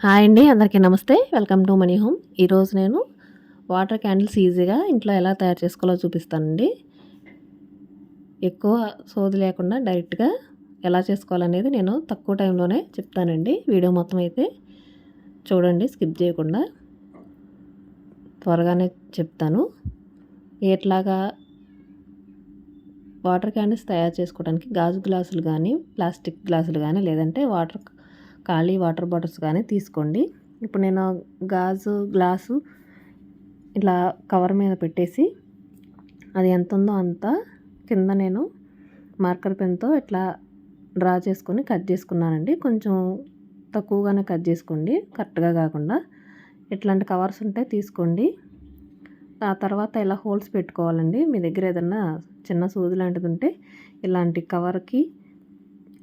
Hi అండి అందరికీ నమస్తే. Welcome to money home. ఈరోజు నేను వాటర్ క్యాండిల్స్ ఈజీగా ఇంట్లో ఎలా తయారు చేసుకోవాలో చూపిస్తానండి. ఎక్కువ సోది లేకుండా డైరెక్ట్గా ఎలా చేసుకోవాలనేది నేను తక్కువ టైంలోనే చెప్తానండి. వీడియో మొత్తం అయితే చూడండి స్కిప్ చేయకుండా త్వరగానే చెప్తాను. ఎట్లాగా వాటర్ క్యాండిల్స్ తయారు చేసుకోవడానికి గాజు గ్లాసులు కానీ ప్లాస్టిక్ గ్లాసులు కానీ లేదంటే వాటర్ ఖాళీ వాటర్ బాటిల్స్ కానీ తీసుకోండి. ఇప్పుడు నేను గాజు గ్లాసు ఇలా కవర్ మీద పెట్టేసి అది ఎంత ఉందో అంత కింద నేను మార్కర్ పెన్తో ఇట్లా డ్రా చేసుకొని కట్ చేసుకున్నానండి. కొంచెం తక్కువగానే కట్ చేసుకోండి. కరెక్ట్గా కాకుండా ఇట్లాంటి కవర్స్ ఉంటే తీసుకోండి. ఆ తర్వాత ఇలా హోల్స్ పెట్టుకోవాలండి. మీ దగ్గర ఏదన్నా చిన్న సూది లాంటిది ఉంటే ఇలాంటి కవర్కి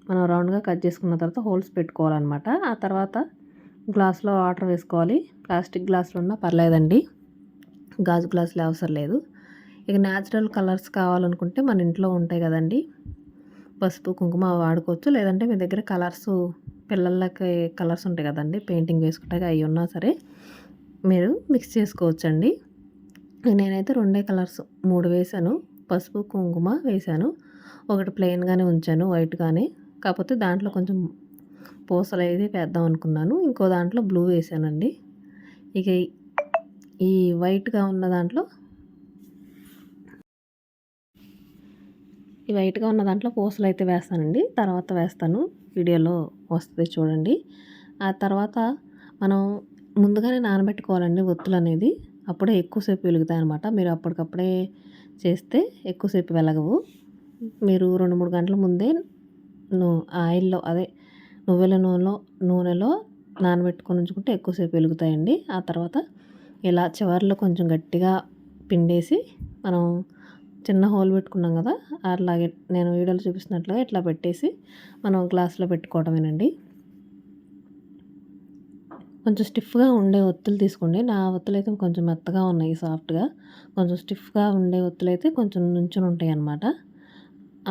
మనం రౌండ్గా కట్ చేసుకున్న తర్వాత హోల్స్ పెట్టుకోవాలన్నమాట. ఆ తర్వాత గ్లాస్లో వాటర్ వేసుకోవాలి. ప్లాస్టిక్ గ్లాసులు ఉన్నా పర్లేదండి. గాజు గ్లాసులు అవసరం లేదు. ఇక న్యాచురల్ కలర్స్ కావాలనుకుంటే మన ఇంట్లో ఉంటాయి కదండి. పసుపు కుంకుమ వాడుకోవచ్చు. లేదంటే మీ దగ్గర కలర్స్ పిల్లలకి కలర్స్ ఉంటాయి కదండి. పెయింటింగ్ వేసుకుంటే అవి ఉన్నా సరే మీరు మిక్స్ చేసుకోవచ్చండి. నేనైతే రెండే కలర్స్ మూడు వేసాను. పసుపు కుంకుమ వేశాను ఒకటి ప్లెయిన్గానే ఉంచాను వైట్గానే. కాకపోతే దాంట్లో కొంచెం పూసలు అయితే వేద్దాం అనుకున్నాను. ఇంకో దాంట్లో బ్లూ వేసానండి. ఇక ఈ వైట్గా ఉన్న దాంట్లో ఈ వైట్గా ఉన్న దాంట్లో పూసలు అయితే వేస్తానండి. తర్వాత వేస్తాను. వీడియోలో వస్తుంది చూడండి. ఆ తర్వాత మనం ముందుగానే నానబెట్టుకోవాలండి ఒత్తులు అనేది అప్పుడే ఎక్కువసేపు వెలుగుతాయి అనమాట మీరు అప్పటికప్పుడే చేస్తే ఎక్కువసేపు వెలగవు. మీరు రెండు మూడు గంటల ముందే నూ ఆయిల్లో అదే నువ్వుల నూనెలో నూనెలో నానబెట్టుకొని ఉంచుకుంటే ఎక్కువసేపు వెలుగుతాయండి. ఆ తర్వాత ఇలా చివర్లో కొంచెం గట్టిగా పిండేసి మనం చిన్న హోల్ పెట్టుకున్నాం కదా అలాగే నేను వీడియోలో చూపిస్తున్నట్లుగా ఇట్లా పెట్టేసి మనం గ్లాస్లో పెట్టుకోవడమేనండి కొంచెం స్టిఫ్గా ఉండే ఒత్తులు తీసుకోండి. నా ఒత్తులు అయితే కొంచెం మెత్తగా ఉన్నాయి సాఫ్ట్గా. కొంచెం స్టిఫ్గా ఉండే ఒత్తులు అయితే కొంచెం నుంచుని ఉంటాయి అన్నమాట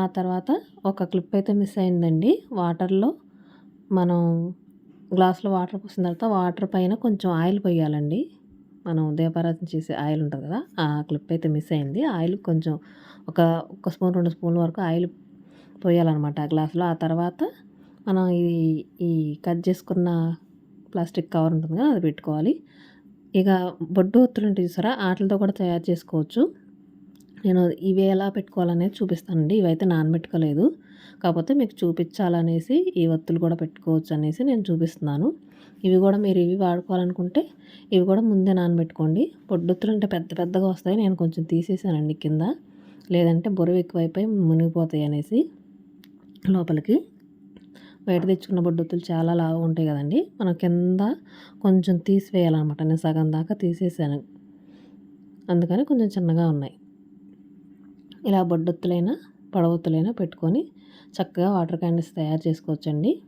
ఆ తర్వాత ఒక క్లిప్ అయితే మిస్ అయిందండి. వాటర్లో మనం గ్లాస్లో వాటర్ పోసిన తర్వాత వాటర్ పైన కొంచెం ఆయిల్ పోయాలండి. మనం దీపారాధన చేసే ఆయిల్ ఉంటుంది కదా ఆ క్లిప్ అయితే మిస్ అయింది. ఆయిల్ కొంచెం ఒక ఒక స్పూన్ రెండు స్పూన్ల వరకు ఆయిల్ పోయాలన్నమాట ఆ గ్లాస్లో. ఆ తర్వాత మనం ఇది ఈ కట్ చేసుకున్న ప్లాస్టిక్ కవర్ ఉంటుంది కదా అది పెట్టుకోవాలి. ఇక బొడ్డు ఒత్తులు ఉంటాయి చూసారా వాటితో కూడా తయారు చేసుకోవచ్చు. నేను ఇవి ఎలా పెట్టుకోవాలనేది చూపిస్తానండి. ఇవైతే నానబెట్టుకోలేదు. కాకపోతే మీకు చూపించాలనేసి ఈ ఒత్తులు కూడా పెట్టుకోవచ్చు అనేసి నేను చూపిస్తున్నాను. ఇవి కూడా మీరు ఇవి వాడుకోవాలనుకుంటే ఇవి కూడా ముందే నానబెట్టుకోండి. పొడ్డొత్తులు అంటే పెద్ద పెద్దగా వస్తాయి. నేను కొంచెం తీసేసానండి కింద. లేదంటే బొరువు ఎక్కువైపోయి మునిగిపోతాయి అనేసి లోపలికి. బయట తెచ్చుకున్న బొడ్డొత్తులు చాలా లావు ఉంటాయి కదండి. మనం కింద కొంచెం తీసివేయాలన్నమాట. నేను సగం దాకా తీసేసాను. అందుకని కొంచెం చిన్నగా ఉన్నాయి. ఇలా బొడ్డొత్తులైనా పొడవొత్తులైనా పెట్టుకొని చక్కగా వాటర్ క్యాండిల్స్ తయారు చేసుకోవచ్చండి.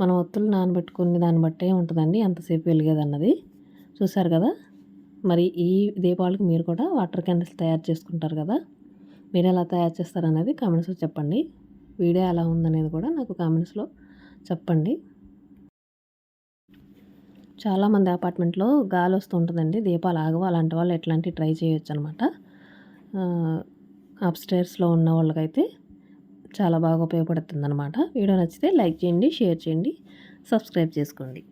మనం ఒత్తులు నానబెట్టుకుని దాన్ని బట్టే ఉంటుందండి ఎంతసేపు వెలిగేదన్నది. చూసారు కదా? మరి ఈ దీపావళికి మీరు కూడా వాటర్ క్యాండిల్స్ తయారు చేసుకుంటారు కదా? మీరు ఎలా తయారు చేస్తారనేది కామెంట్స్లో చెప్పండి. వీడియో ఎలా ఉందనేది కూడా నాకు కామెంట్స్లో చెప్పండి. చాలామంది అపార్ట్మెంట్లో గాలి వస్తూ ఉంటుందండి దీపాలు ఆగవు. అలాంటి వాళ్ళు ఎట్లాంటివి ట్రై చేయొచ్చు అనమాట అప్స్టైర్స్లో ఉన్న వాళ్ళకైతే చాలా బాగా ఉపయోగపడుతుంది అనమాట వీడియో నచ్చితే లైక్ చేయండి షేర్ చేయండి సబ్స్క్రైబ్ చేసుకోండి.